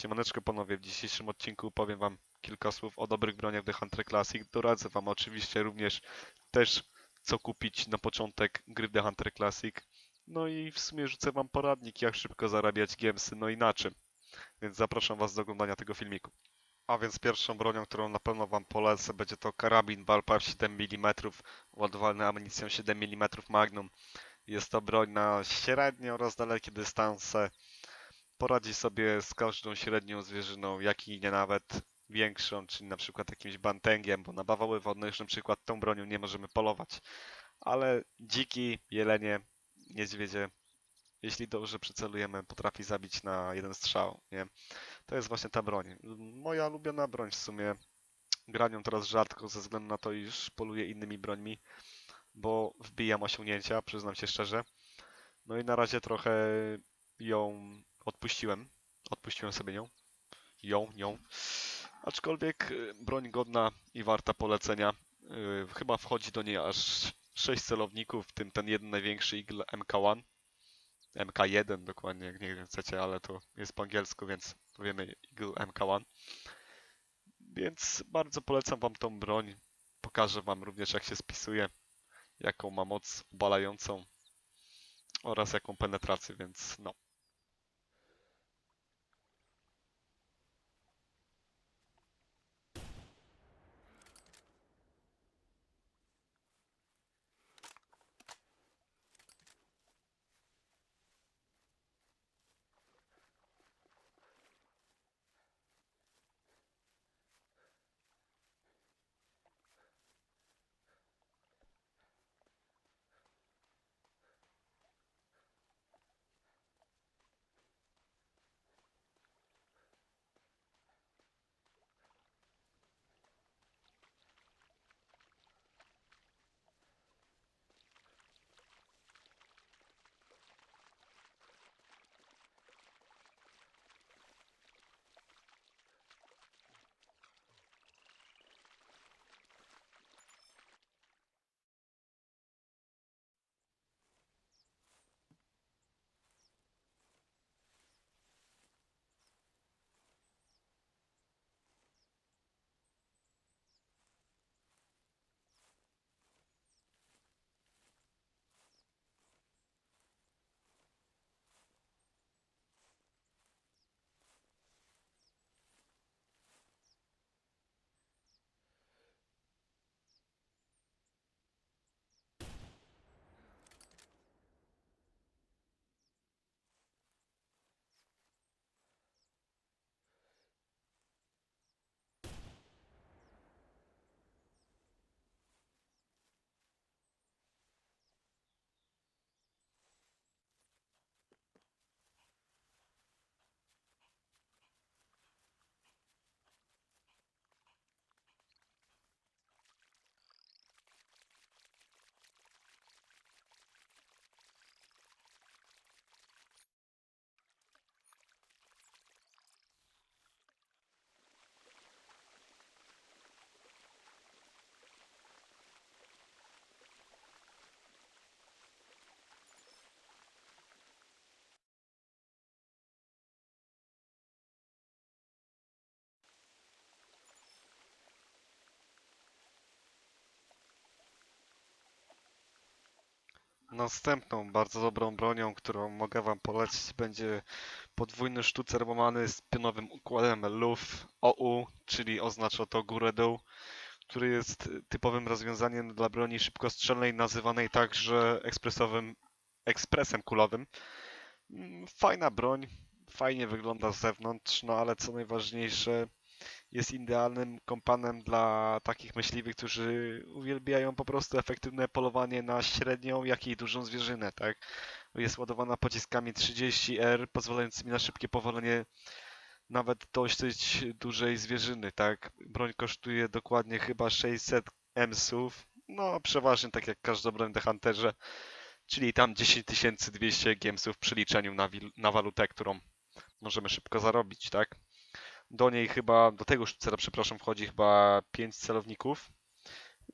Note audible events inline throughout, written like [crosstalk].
Siemaneczko panowie, w dzisiejszym odcinku powiem wam kilka słów o dobrych broniach The Hunter Classic. Doradzę wam oczywiście również też co kupić na początek gry The Hunter Classic. No i w sumie rzucę wam poradnik jak szybko zarabiać gemsy, no i na czym. Więc zapraszam was do oglądania tego filmiku. A więc pierwszą bronią, którą na pewno wam polecę będzie to karabin Valpar 7 mm ładowany amunicją 7 mm Magnum. Jest to broń na średnie oraz dalekie dystanse poradzi sobie z każdą średnią zwierzyną, jak i nie nawet większą, czyli na przykład jakimś bantęgiem, bo na bawoły wodne już na przykład tą bronią nie możemy polować. Ale dziki, jelenie, niedźwiedzie, jeśli dobrze przycelujemy, potrafi zabić na jeden strzał, nie? To jest właśnie ta broń. Moja ulubiona broń w sumie. Granią teraz rzadko ze względu na to, iż poluję innymi brońmi, bo wbijam osiągnięcia, przyznam się szczerze. No i na razie trochę ją odpuściłem. Odpuściłem sobie nią. Ją, nią. Aczkolwiek y, broń godna i warta polecenia. Yy, Chyba wchodzi do niej aż 6 celowników, w tym ten jeden największy Eagle MK1. MK1 dokładnie, jak nie chcecie, ale to jest po angielsku, więc powiemy Eagle MK1. Więc bardzo polecam wam tą broń. Pokażę wam również jak się spisuje, jaką ma moc obalającą oraz jaką penetrację, więc no. Następną bardzo dobrą bronią, którą mogę Wam polecić, będzie podwójny sztucer łamany z pionowym układem LUF OU, czyli oznacza to górę-dół, który jest typowym rozwiązaniem dla broni szybkostrzelnej, nazywanej także ekspresowym ekspresem kulowym. Mm, Fajna broń, fajnie wygląda z zewnątrz, no ale co najważniejsze, jest idealnym kompanem dla takich myśliwych, którzy uwielbiają po prostu efektywne polowanie na średnią, jak i dużą zwierzynę, tak? Jest ładowana pociskami 30R, pozwalającymi na szybkie powolenie nawet dosyć dużej zwierzyny, tak? Broń kosztuje dokładnie chyba 600 emsów, no przeważnie tak jak każda broń w Hunterze, czyli tam 10200 gemsów w przeliczeniu na, na walutę, którą możemy szybko zarobić, tak? Do niej chyba, do tego sztucera, przepraszam, wchodzi chyba 5 celowników.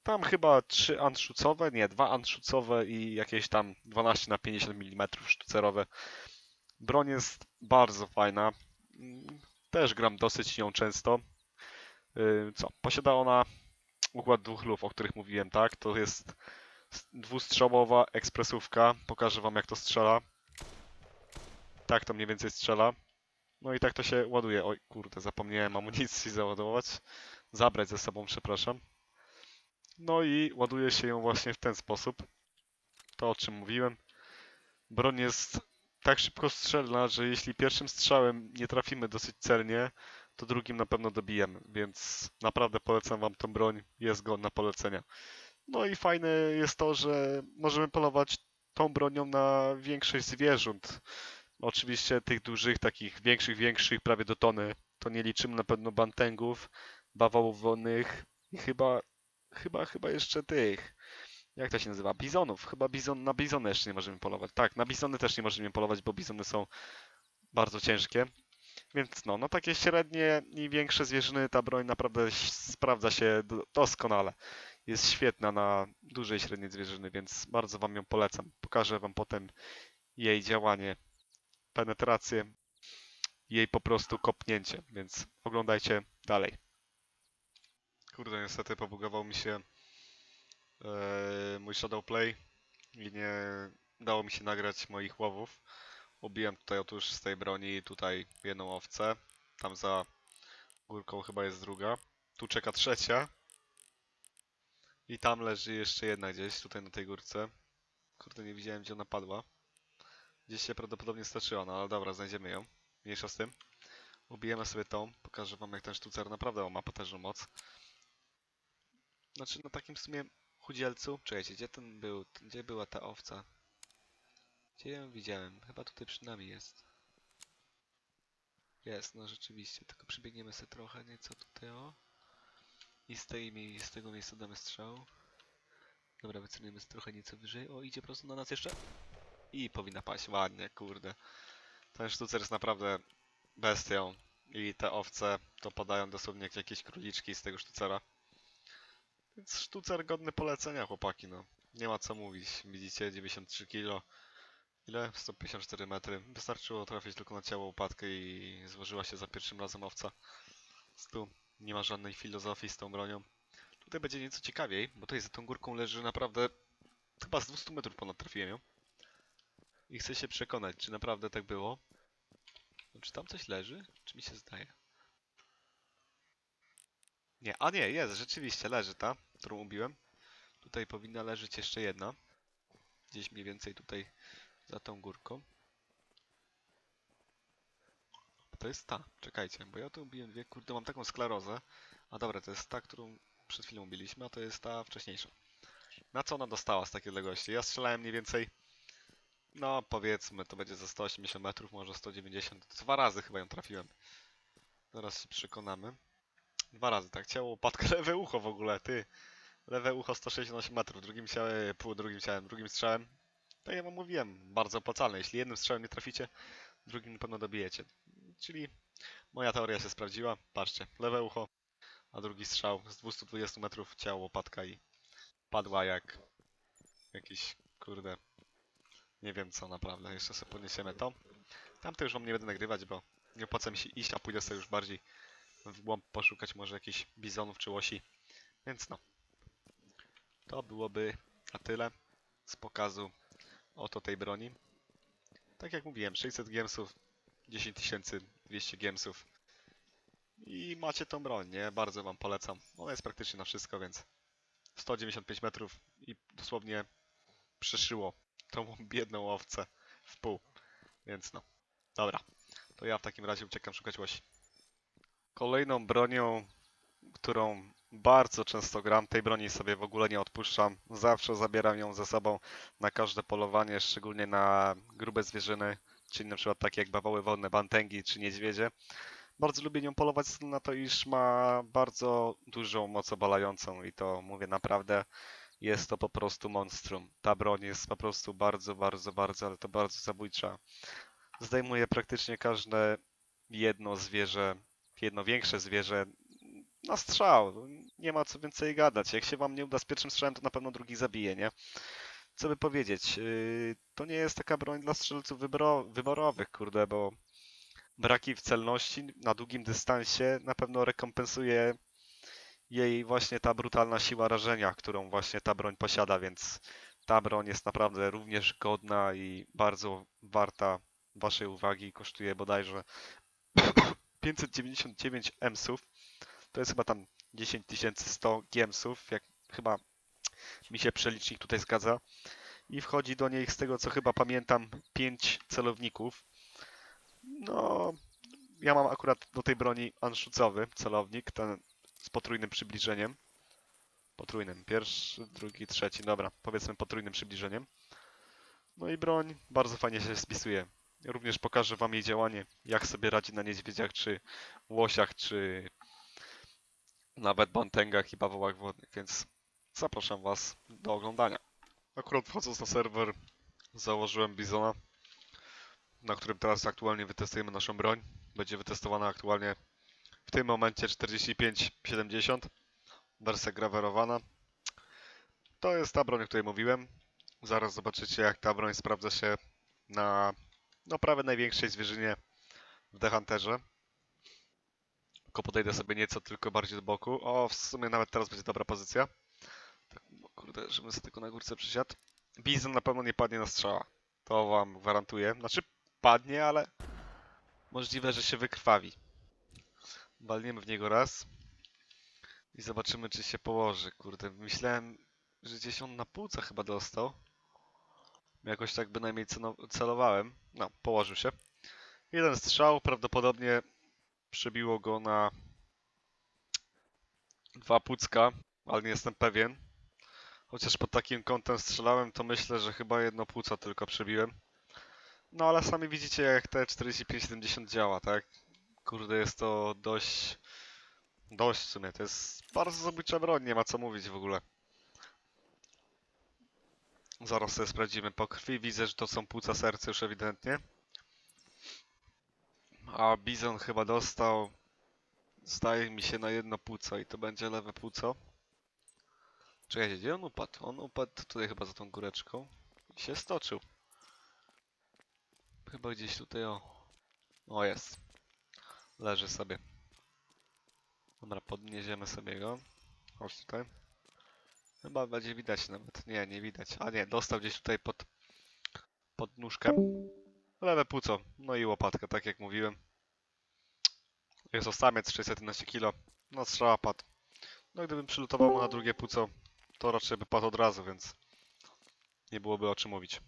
Tam chyba 3 anszucowe, nie, 2 anszucowe i jakieś tam 12 na 50 mm sztucerowe. Broń jest bardzo fajna. Też gram dosyć nią często. Yy, Co? Posiada ona układ dwóch luf, o których mówiłem, tak? To jest dwustrzałowa ekspresówka. Pokażę wam jak to strzela. Tak to mniej więcej strzela. No i tak to się ładuje. Oj, kurde, zapomniałem amunicji [laughs] załadować. Zabrać ze sobą, przepraszam. No i ładuje się ją właśnie w ten sposób. To o czym mówiłem. Broń jest tak szybko strzelna, że jeśli pierwszym strzałem nie trafimy dosyć celnie, to drugim na pewno dobijemy, więc naprawdę polecam wam tą broń, jest godna polecenia. No i fajne jest to, że możemy polować tą bronią na większość zwierząt. Oczywiście tych dużych, takich większych, większych, prawie do tony, to nie liczymy na pewno bantęgów, bawałów wonnych i chyba, chyba, chyba jeszcze tych, jak to się nazywa, bizonów. Chyba bizon, na bizony jeszcze nie możemy polować. Tak, na bizony też nie możemy polować, bo bizony są bardzo ciężkie. Więc no, no takie średnie i większe zwierzyny ta broń naprawdę sprawdza się do- doskonale. Jest świetna na duże i średnie zwierzyny, więc bardzo Wam ją polecam. Pokażę Wam potem jej działanie, penetrację, jej po prostu kopnięcie, więc oglądajcie dalej. Kurde, niestety pobugował mi się e, mój Shadowplay i nie dało mi się nagrać moich łowów. Ubiłem tutaj otóż z tej broni tutaj jedną owcę. Tam za górką chyba jest druga. Tu czeka trzecia. I tam leży jeszcze jedna gdzieś, tutaj na tej górce. Kurde, nie widziałem gdzie ona padła. Gdzieś się prawdopodobnie staczyła, no ale dobra, znajdziemy ją. Mniejsza z tym. Ubijemy sobie tą. Pokażę wam jak ten sztucer naprawdę ma potężną moc. Znaczy na takim w sumie chudzielcu. Czekajcie, gdzie ten był? Gdzie była ta owca? Gdzie ją widziałem? Chyba tutaj przy nami jest. Jest, no rzeczywiście. Tylko przybiegniemy sobie trochę nieco tutaj o. I z, tej, z tego miejsca damy strzał. Dobra, sobie trochę nieco wyżej. O, idzie prosto na nas jeszcze. I powinna paść. Ładnie, kurde. Ten sztucer jest naprawdę bestią. I te owce to padają dosłownie jak jakieś króliczki z tego sztucera. Więc sztucer godny polecenia, chłopaki, no. Nie ma co mówić. Widzicie, 93 kg. Ile? 154 metry. Wystarczyło trafić tylko na ciało łopatkę i złożyła się za pierwszym razem owca. Tu nie ma żadnej filozofii z tą bronią. Tutaj będzie nieco ciekawiej, bo tutaj za tą górką leży naprawdę chyba z 200 metrów ponad trafiłem ją. I chcę się przekonać, czy naprawdę tak było. No, czy tam coś leży? Czy mi się zdaje? Nie, a nie, jest, rzeczywiście leży ta, którą ubiłem. Tutaj powinna leżeć jeszcze jedna. Gdzieś mniej więcej tutaj za tą górką. To jest ta, czekajcie, bo ja tu ubiłem dwie, kurde, mam taką sklerozę. A dobra, to jest ta, którą przed chwilą ubiliśmy, a to jest ta wcześniejsza. Na co ona dostała z takiej odległości? Ja strzelałem mniej więcej, no powiedzmy, to będzie za 180 metrów, może 190. Dwa razy chyba ją trafiłem. Zaraz się przekonamy. Dwa razy, tak, ciało, łopatka, [laughs] lewe ucho w ogóle, ty. Lewe ucho 168 metrów, drugim ciałem, pół drugim ciałem, drugim strzałem. Tak jak wam mówiłem, bardzo opłacalne. Jeśli jednym strzałem nie traficie, drugim na pewno dobijecie. Czyli moja teoria się sprawdziła. Patrzcie, lewe ucho, a drugi strzał z 220 metrów ciało łopatka i padła jak jakiś, kurde, nie wiem co naprawdę. Jeszcze sobie podniesiemy to. Tamte już wam nie będę nagrywać, bo nie opłaca mi się iść, a pójdę sobie już bardziej w głąb poszukać może jakichś bizonów czy łosi. Więc no. To byłoby na tyle z pokazu oto tej broni. Tak jak mówiłem, 600 gemsów, 10200 gemsów i macie tą broń, nie? Bardzo wam polecam. Ona jest praktycznie na wszystko, więc 195 metrów i dosłownie przeszyło tą biedną owcę w pół. Więc no. Dobra. To ja w takim razie uciekam szukać łosi. Kolejną bronią, którą bardzo często gram, tej broni sobie w ogóle nie odpuszczam. Zawsze zabieram ją ze sobą na każde polowanie, szczególnie na grube zwierzyny, czyli na przykład takie jak bawoły wodne, bantęgi czy niedźwiedzie. Bardzo lubię nią polować na to, iż ma bardzo dużą moc obalającą i to mówię naprawdę, jest to po prostu monstrum. Ta broń jest po prostu bardzo, bardzo, bardzo, ale to bardzo zabójcza. Zdejmuje praktycznie każde jedno zwierzę, jedno większe zwierzę na strzał. Nie ma co więcej gadać. Jak się wam nie uda z pierwszym strzałem, to na pewno drugi zabije, nie? Co by powiedzieć? Yy, to nie jest taka broń dla strzelców wyboro- wyborowych, kurde, bo braki w celności na długim dystansie na pewno rekompensuje jej właśnie ta brutalna siła rażenia, którą właśnie ta broń posiada, więc ta broń jest naprawdę również godna i bardzo warta waszej uwagi. Kosztuje bodajże [coughs] 599 emsów. To jest chyba tam 10100 giemsów, jak chyba mi się przelicznik tutaj zgadza. I wchodzi do niej, z tego co chyba pamiętam, 5 celowników. No, ja mam akurat do tej broni anszucowy celownik, ten z potrójnym przybliżeniem. Potrójnym. Pierwszy, drugi, trzeci. Dobra, powiedzmy potrójnym przybliżeniem. No i broń bardzo fajnie się spisuje. Również pokażę Wam jej działanie, jak sobie radzi na niedźwiedziach, czy łosiach, czy nawet bantęgach i bawołach wodnych, więc zapraszam Was do oglądania. Akurat wchodząc na serwer założyłem Bizona, na którym teraz aktualnie wytestujemy naszą broń. Będzie wytestowana aktualnie w tym momencie 4570, wersja grawerowana. To jest ta broń, o której mówiłem. Zaraz zobaczycie, jak ta broń sprawdza się na no, prawie największej zwierzynie w The Hunterze. Tylko podejdę sobie nieco tylko bardziej do boku. O, w sumie nawet teraz będzie dobra pozycja. Tak, bo kurde, żebym sobie tylko na górce przysiadł. Bizon na pewno nie padnie na strzała. To wam gwarantuję. Znaczy, padnie, ale możliwe, że się wykrwawi. Walniemy w niego raz. I zobaczymy, czy się położy. Kurde, myślałem, że gdzieś on na półce chyba dostał. Jakoś tak bynajmniej celowałem. No, położył się. Jeden strzał, prawdopodobnie przebiło go na dwa pucka, ale nie jestem pewien. Chociaż pod takim kątem strzelałem, to myślę, że chyba jedno płuco tylko przebiłem. No ale sami widzicie, jak te 4570 działa, tak? Kurde, jest to dość... Dość w sumie, to jest bardzo zabójcza broń, nie ma co mówić w ogóle. Zaraz sobie sprawdzimy po krwi. Widzę, że to są płuca serca już ewidentnie. A Bizon chyba dostał, zdaje mi się, na jedno płuco i to będzie lewe płuco. Czekajcie, gdzie on upadł? On upadł tutaj chyba za tą góreczką i się stoczył. Chyba gdzieś tutaj, o. O, jest. Leży sobie. Dobra, podniesiemy sobie go. Chodź tutaj. Chyba będzie widać nawet. Nie, nie widać. A nie, dostał gdzieś tutaj pod, pod nóżkę. Lewe płuco. No i łopatka, tak jak mówiłem. Jest to samiec 611 kg. No strzała padł. No gdybym przylutował mu na drugie płuco, to raczej by padł od razu, więc nie byłoby o czym mówić.